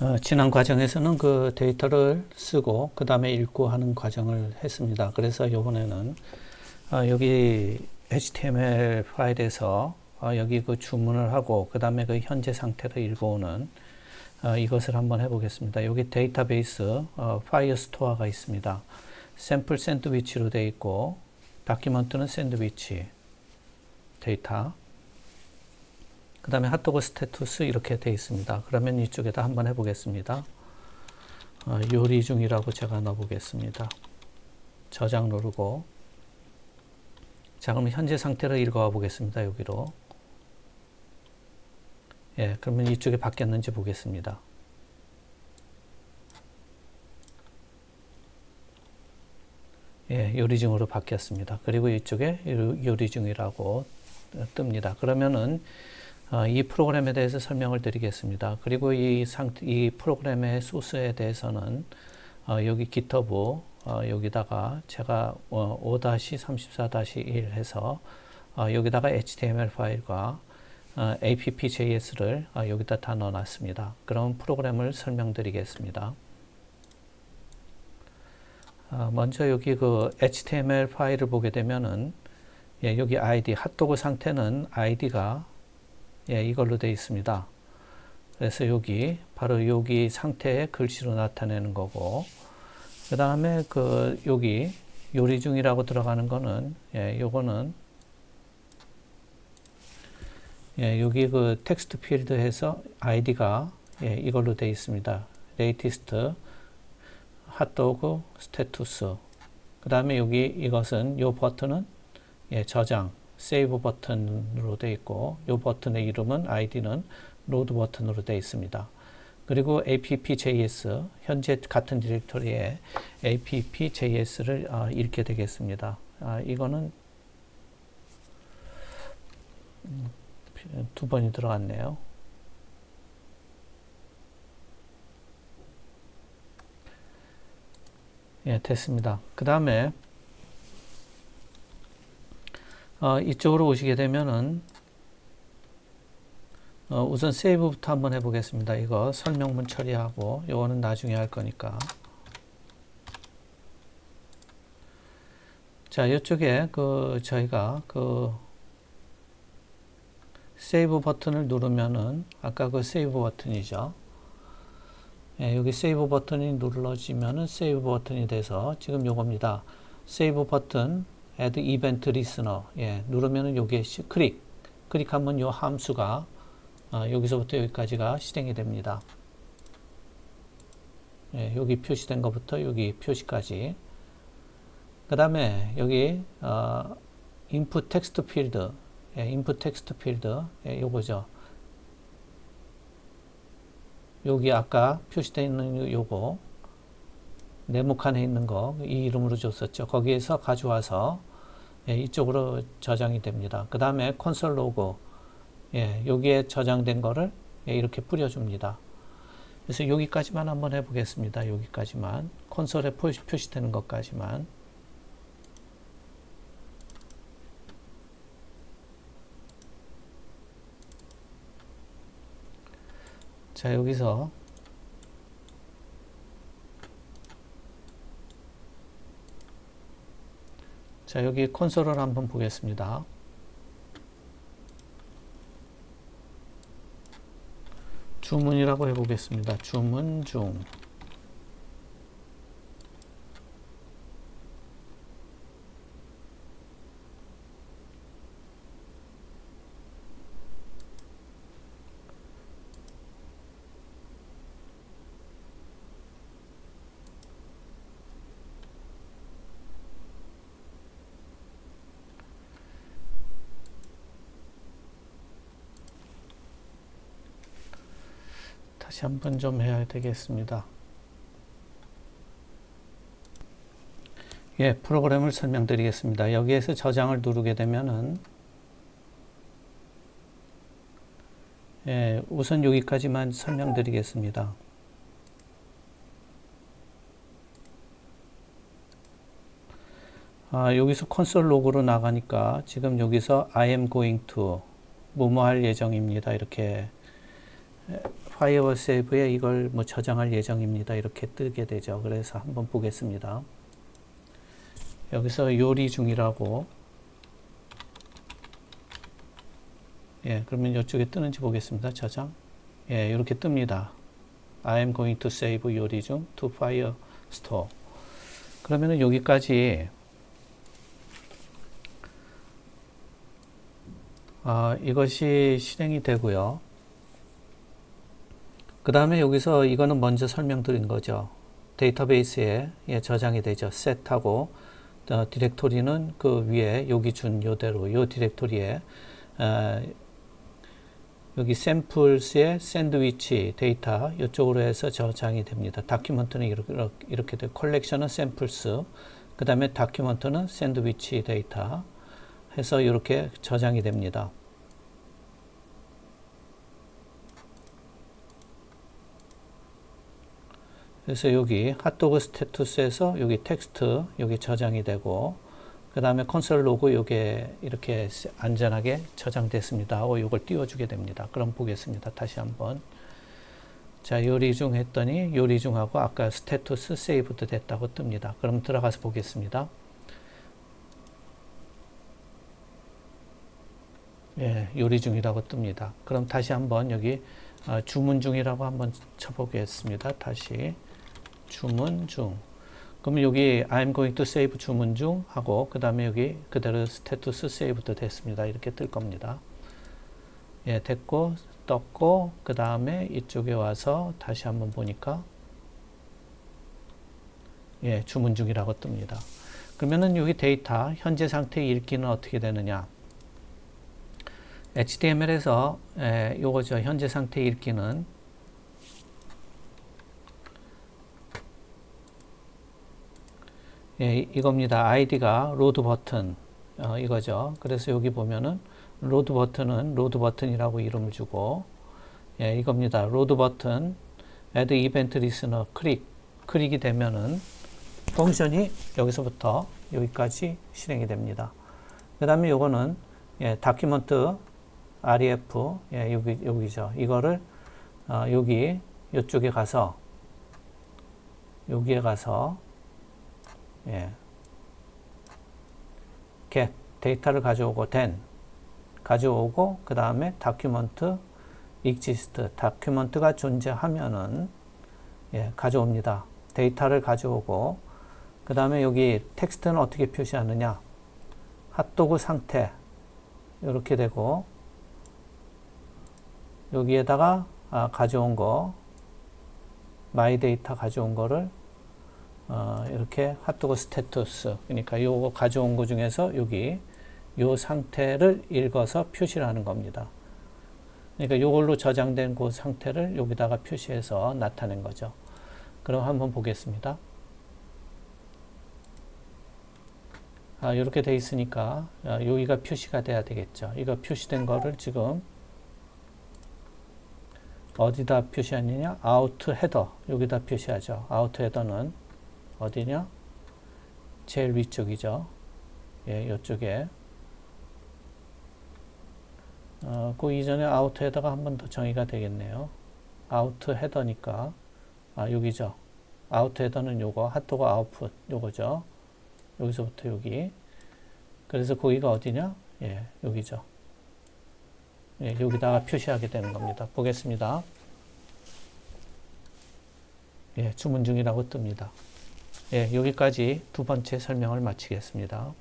어, 지난 과정에서는 그 데이터를 쓰고 그 다음에 읽고 하는 과정을 했습니다. 그래서 이번에는 어, 여기 HTML 파일에서 어, 여기 그 주문을 하고 그 다음에 그 현재 상태를 읽어오는 어, 이것을 한번 해보겠습니다. 여기 데이터베이스 어, 파일 스토어가 있습니다. 샘플 샌드위치로 되어 있고 다큐먼트는 샌드위치 데이터 그 다음에 핫도그 스테투스 이렇게 되어 있습니다. 그러면 이쪽에다 한번 해보겠습니다. 어, 요리 중이라고 제가 넣어보겠습니다. 저장 누르고 자 그러면 현재 상태를 읽어와 보겠습니다. 여기로 예 그러면 이쪽에 바뀌었는지 보겠습니다. 예, 요리 중으로 바뀌었습니다. 그리고 이쪽에 요리 중이라고 뜹니다. 그러면은 어, 이 프로그램에 대해서 설명을 드리겠습니다. 그리고 이 상태, 이 프로그램의 소스에 대해서는 어, 여기 GitHub 어, 여기다가 제가 어, 5-34-1 해서 어, 여기다가 HTML 파일과 어, app.js를 어, 여기다 다 넣어놨습니다. 그럼 프로그램을 설명드리겠습니다. 어, 먼저 여기 그 HTML 파일을 보게 되면은 예, 여기 ID 핫도그 상태는 ID가 예, 이걸로 되어 있습니다. 그래서 여기 바로 여기 상태의 글씨로 나타내는 거고 그 다음에 그 여기 요리 중이라고 들어가는 거는 예, 요거는 예, 여기 그 텍스트 필드에서 아이디가 예, 이걸로 되어 있습니다. 레이티스트 핫도그 스테투스 그 다음에 여기 이것은 요 버튼은 예, 저장 세이브 버튼으로 되어 있고 이 버튼의 이름은 아이디는 로드 버튼으로 되어 있습니다. 그리고 app.js 현재 같은 디렉토리에 app.js를 어, 읽게 되겠습니다. 아, 이거는 음, 두 번이 들어갔네요. 예, 됐습니다. 그 다음에 어, 이쪽으로 오시게 되면은 어, 우선 세이브부터 한번 해보겠습니다. 이거 설명문 처리하고 요거는 나중에 할 거니까 자 이쪽에 그 저희가 그 세이브 버튼을 누르면은 아까 그 세이브 버튼이죠. 예, 여기 세이브 버튼이 눌러지면은 세이브 버튼이 돼서 지금 요겁니다. 세이브 버튼 add event listener. 예, 누르면은 요게 클릭. 클릭하면 요 함수가 어, 여기서부터 여기까지가 실행이 됩니다. 예, 여기 표시된 것부터 여기 표시까지. 그 다음에 여기 어, input text field. 예, input text field. 예, 요거죠. 여기 아까 표시되어 있는 요거 네모칸에 있는 거 이 이름으로 줬었죠. 거기에서 가져와서 예, 이쪽으로 저장이 됩니다. 그 다음에 콘솔 로그 예, 여기에 저장된 거를 예, 이렇게 뿌려줍니다. 그래서 여기까지만 한번 해보겠습니다. 여기까지만 콘솔에 표시, 표시되는 것까지만 자 여기서 자, 여기 콘솔을 한번 보겠습니다. 주문이라고 해보겠습니다. 주문 중. 다시 한번 좀 해야 되겠습니다. 예, 프로그램을 설명드리겠습니다. 여기에서 저장을 누르게 되면은 예, 우선 여기까지만 설명드리겠습니다. 아, 여기서 콘솔 로그로 나가니까 지금 여기서 I am going to 뭐뭐 할 예정입니다. 이렇게 파이어월 세이브에 이걸 뭐 저장할 예정입니다. 이렇게 뜨게 되죠. 그래서 한번 보겠습니다. 여기서 요리 중이라고 예, 그러면 이쪽에 뜨는지 보겠습니다. 저장. 예, 이렇게 뜹니다. I am going to save 요리 중 to fire store. 그러면은 여기까지 아, 이것이 실행이 되고요. 그 다음에 여기서 이거는 먼저 설명드린 거죠. 데이터베이스에 예, 저장이 되죠. set하고 어, 디렉토리는 그 위에 여기 준 요대로 요 디렉토리에 어, 여기 샘플스의 샌드위치 데이터 이쪽으로 해서 저장이 됩니다. 다큐먼트는 이렇게, 이렇게 돼. 컬렉션은 샘플스 그 다음에 다큐먼트는 샌드위치 데이터 해서 이렇게 저장이 됩니다. 그래서 여기 핫도그 스테투스에서 여기 텍스트 여기 저장이 되고 그 다음에 콘솔 로그 요게 이렇게 안전하게 저장됐습니다 하고 요걸 띄워주게 됩니다. 그럼 보겠습니다. 다시 한번 자 요리 중 했더니 요리 중하고 아까 스테투스 세이브도 됐다고 뜹니다. 그럼 들어가서 보겠습니다. 예, 요리 중이라고 뜹니다. 그럼 다시 한번 여기 어, 주문 중이라고 한번 쳐보겠습니다. 다시 주문 중. 그러면 여기 I'm going to save 주문 중 하고 그 다음에 여기 그대로 스테투스 세이브도 됐습니다. 이렇게 뜰 겁니다. 예, 됐고 떴고 그 다음에 이쪽에 와서 다시 한번 보니까 예, 주문 중이라고 뜹니다. 그러면은 여기 데이터 현재 상태 읽기는 어떻게 되느냐? HTML에서 에, 요거죠. 현재 상태 읽기는 예, 이겁니다. 아이디가 로드 버튼 어, 이거죠. 그래서 여기 보면은 로드 버튼은 로드 버튼이라고 이름을 주고 예, 이겁니다. 로드 버튼 add event 클릭 클릭이 되면은 펑션이 여기서부터 여기까지 실행이 됩니다. 그 다음에 요거는 예, 다큐먼트 ref 예, 여기 여기죠. 이거를 어, 여기 이쪽에 가서 여기에 가서 예. get 데이터를 가져오고 then 가져오고 그 다음에 다큐먼트 exist 다큐먼트가 존재하면은 예, 가져옵니다. 데이터를 가져오고 그 다음에 여기 텍스트는 어떻게 표시하느냐 핫도그 상태 이렇게 되고 여기에다가 아, 가져온 거 마이 데이터 가져온 거를 어, 이렇게 핫도그 스테투스 그러니까 요거 가져온 거 중에서 여기 요 상태를 읽어서 표시를 하는 겁니다. 그러니까 요걸로 저장된 그 상태를 여기다가 표시해서 나타낸 거죠. 그럼 한번 보겠습니다. 아, 이렇게 돼 있으니까 아, 여기가 표시가 돼야 되겠죠. 이거 표시된 거를 지금 어디다 표시하느냐? 아우트 헤더 여기다 표시하죠. 아우트 헤더는 어디냐? 제일 위쪽이죠. 예, 이쪽에. 어, 그 이전에 아우트 헤더가 한 번 더 정의가 되겠네요. 아우트 헤더니까, 아, 여기죠. 아우트 헤더는 요거, 핫도그 아웃풋, 요거죠. 여기서부터 여기. 그래서 거기가 어디냐? 예, 여기죠. 예, 여기다가 표시하게 되는 겁니다. 보겠습니다. 예, 주문 중이라고 뜹니다. 예, 여기까지 두 번째 설명을 마치겠습니다.